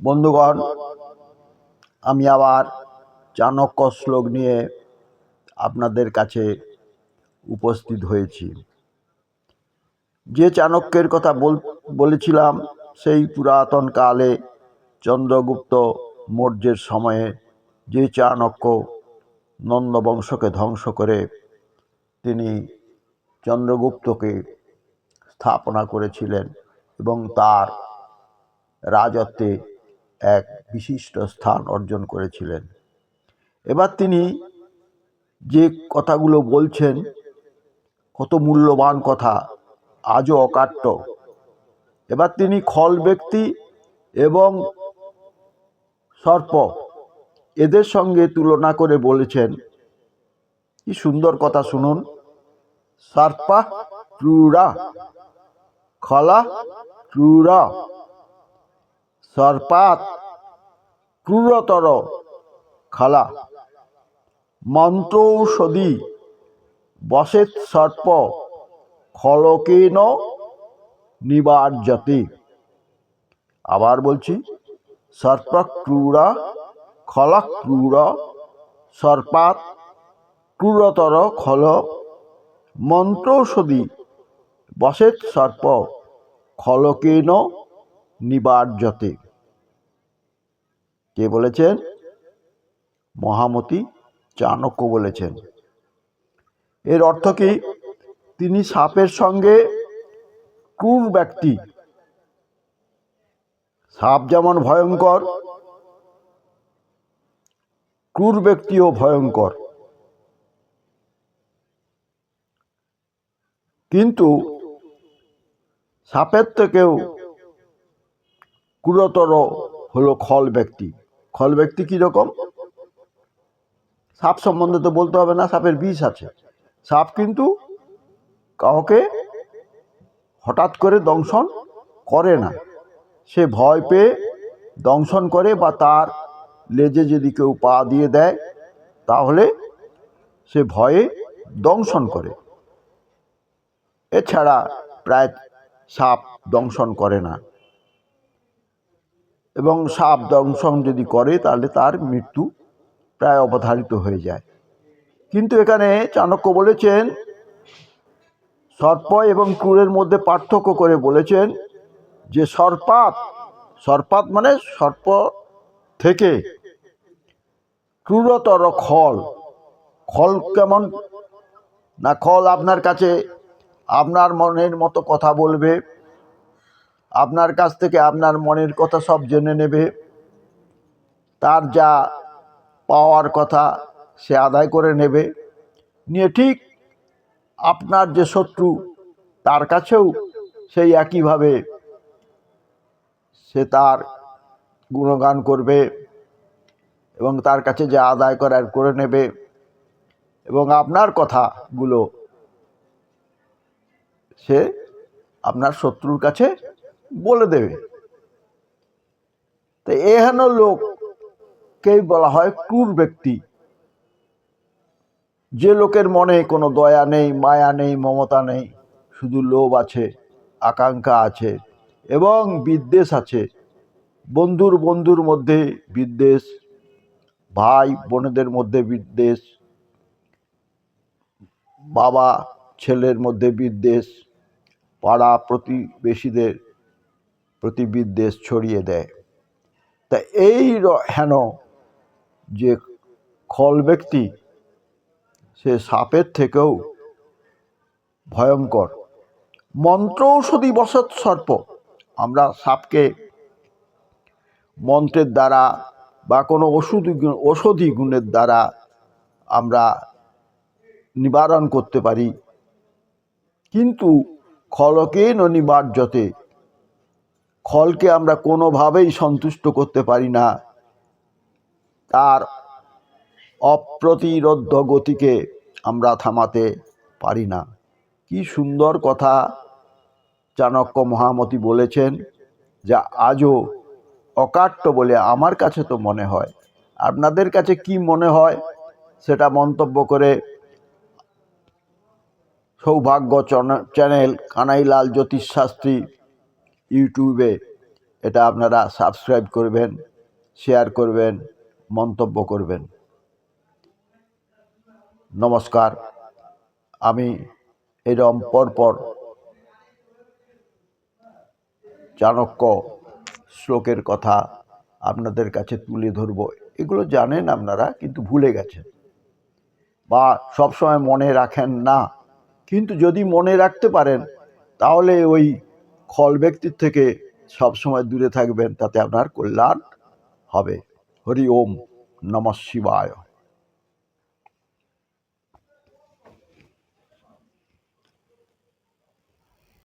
বন্ধুগণ, আমি আবার চাণক্য শ্লোক নিয়ে আপনাদের কাছে উপস্থিত হয়েছি। যে চাণক্যের কথা বল, বলেছিলাম, সেই পুরাতন কালে চন্দ্রগুপ্ত মৌর্যের সময়ে যে চাণক্য নন্দবংশকে ধ্বংস করে তিনি চন্দ্রগুপ্তকে স্থাপনা করেছিলেন এবং তার রাজত্বে এক বিশিষ্ট স্থান অর্জন করেছিলেন। এবার তিনি যে কথাগুলো বলছেন, কত মূল্যবান কথা, আজও অকাট্য। এবার তিনি খল ব্যক্তি এবং সর্প এদের সঙ্গে তুলনা করে বলেছেন, কি সুন্দর কথা শুনুন, সর্পা ক্রূরা খলা ক্রূরা সর্পাত ক্রূরতর খালা। মন্ত্রৌষধি বসেত সর্প খলকেন নিবার্যতে আবার বলছি সর্প ক্রূরা খলা সর্পাত ক্রূরতর খল, মন্ত্রৌষধি বসেত সর্প খলকেন নিবার্যতে কে বলেছেন? মহামতি চাণক্য বলেছেন। এর অর্থ কি? তিনি সাপের সঙ্গে ক্রূর ব্যক্তি। সাপ যেমন ভয়ঙ্কর, ক্রূর ব্যক্তিও ভয়ঙ্কর। কিন্তু সাপের থেকেও ক্রূরতর হলো খল ব্যক্তি। খল ব্যক্তি কীরকম সাপ সম্বন্ধে তো বলতে হবে না, সাপের বিষ আছে। সাপ কিন্তু কাউকে হঠাৎ করে দংশন করে না। সে ভয় পেয়ে দংশন করে বা তার লেজে যদি কেউ পা দিয়ে দেয়, তাহলে সে ভয়ে দংশন করে। এছাড়া প্রায় সাপ দংশন করে না। এবং সাপ দংশন যদি করে, তাহলে তার মৃত্যু প্রায় অবধারিত হয়ে যায়। কিন্তু এখানে চাণক্য বলেছেন, সর্প এবং ক্রূরের মধ্যে পার্থক্য করে বলেছেন যে সর্পাত সর্পাত মানে সর্প থেকে ক্রূরতর খল। খল কেমন? না, খল আপনার কাছে, আপনার মনের মতো কথা বলবে। আপনার কাছ থেকে আপনার মনের কথা সব জেনে নেবে। তার যা পাওয়ার কথা সে আদায় করে নেবে। নিয়ে ঠিক আপনার যে শত্রু, তার কাছেও সেই একইভাবে সে তার গুণগান করবে এবং তার কাছে যে আদায় করার করে নেবে এবং আপনার কথাগুলো সে আপনার শত্রুর কাছে বলে দেবে। তো এহেন লোককেই বলা হয় ক্রূর ব্যক্তি। যে লোকের মনে কোনো দয়া নেই, মায়া নেই, মমতা নেই, শুধু লোভ আছে, আকাঙ্ক্ষা আছে এবং বিদ্বেষ আছে। বন্ধুর বন্ধুর মধ্যে বিদ্বেষ, ভাই বোনেদের মধ্যে বিদ্বেষ, বাবা, ছেলের মধ্যে বিদ্বেষ, পাড়া প্রতিবেশীদের প্রতি বিদ্বেষ ছড়িয়ে দেয়। তা এই হেন যে খল ব্যক্তি, সে সাপের থেকেও ভয়ঙ্কর। মন্ত্র ঔষধি বসত সর্প, আমরা সাপকে মন্ত্রের দ্বারা বা কোনো ওষুধি ঔষধি গুণের দ্বারা আমরা নিবারণ করতে পারি। কিন্তু খলকে নিবার্যতে খলকে আমরা কোনোভাবেই সন্তুষ্ট করতে পারি না। তার অপ্রতিরোধ্য গতিকে আমরা থামাতে পারি না। কি সুন্দর কথা চাণক্য মহামতি বলেছেন যা আজও অকাট্য বলে আমার কাছে তো মনে হয়। আপনাদের কাছে কি মনে হয়? সেটা মন্তব্য করে সৌভাগ্য চ্যানেল কানাইলাল জ্যোতিষশাস্ত্রী ইউটিউবে এটা আপনারা সাবস্ক্রাইব করবেন শেয়ার করবেন, মন্তব্য করবেন। নমস্কার, আমি এরম পরপর চাণক্য শ্লোকের কথা আপনাদের কাছে তুলে ধরবো। এগুলো জানেন আপনারা, কিন্তু ভুলে গেছেন। বা সবসময় মনে রাখেন না, কিন্তু যদি মনে রাখতে পারেন, তাহলে ওই খল ব্যক্তির থেকে সবসময় দূরে থাকবেন তাতে আপনার কল্যাণ হবে। হরি ওম নম শিবায়।